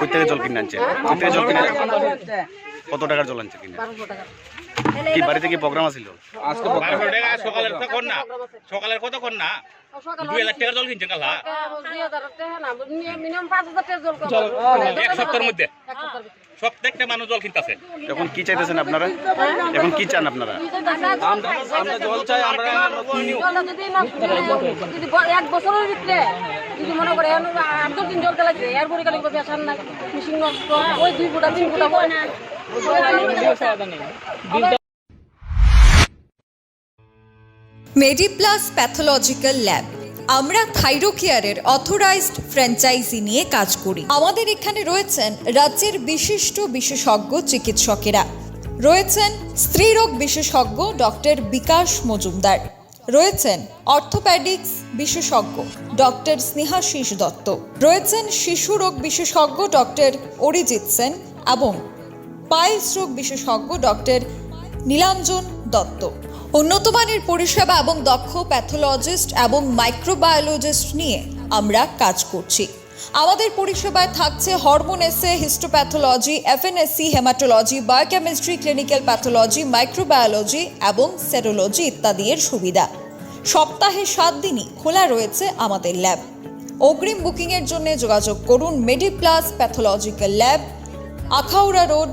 কই থেকে জল কিনে আনছে? কত টাকার জল আনছে কিনে? বারোশো টাকা। কি বাড়িতে কি প্রোগ্রাম আছিল? টাকা সকালের তো কর না সকালের কত কর না দুই হাজার টাকার জল কিনছেন কালা। না হাজার টাকা জল এক সপ্তাহের মধ্যে? প্রত্যেকটা মানুষ জল কিনতেছে। এখন কি চাইতেছেন আপনারা? এখন কি চান আপনারা? আমরা জল চাই আমরা না এক বছরের ভিতরে যদি মনে করে আট দশ দিন জল চালাচ্ছে এর কালি বেসার নাই মেশিন নষ্ট ওই দুই ফুটা তিন ফুটা হয় না। মেডিপ্লাস প্যাথোলজিক্যাল ল্যাব আমরা থাইরোকেয়ারের অথরাইজড ফ্র্যাঞ্চাইজি নিয়ে কাজ করি। আমাদের এখানে রয়েছেন রাজ্যের বিশিষ্ট বিশেষজ্ঞ চিকিৎসকেরা। রয়েছেন স্ত্রীরোগ বিশেষজ্ঞ ডক্টর বিকাশ মজুমদার। রয়েছেন অর্থোপ্যাডিক্স বিশেষজ্ঞ ডক্টর স্নেহাশিস দত্ত। রয়েছেন শিশু রোগ বিশেষজ্ঞ ডক্টর অরিজিৎ সেন এবং পাইলস রোগ বিশেষজ্ঞ ডক্টর নীলাঞ্জন দত্ত। উন্নত মানের পরিষেবা এবং দক্ষ প্যাথোলজিস্ট এবং মাইক্রোবায়োলজিস্ট নিয়ে আমরা কাজ করছি। আমাদের পরিষেবায় থাকছে হরমোন এসে, histopathology, FNSC, haematology, biochemistry, clinical pathology, microbiology এবং সেরোলজি ইত্যাদি এর সুবিধা। সপ্তাহে সাত দিনই খোলা রয়েছে আমাদের ল্যাব। অগ্রিম বুকিংয়ের জন্য যোগাযোগ করুন medi plus pathological lab, Akhaura road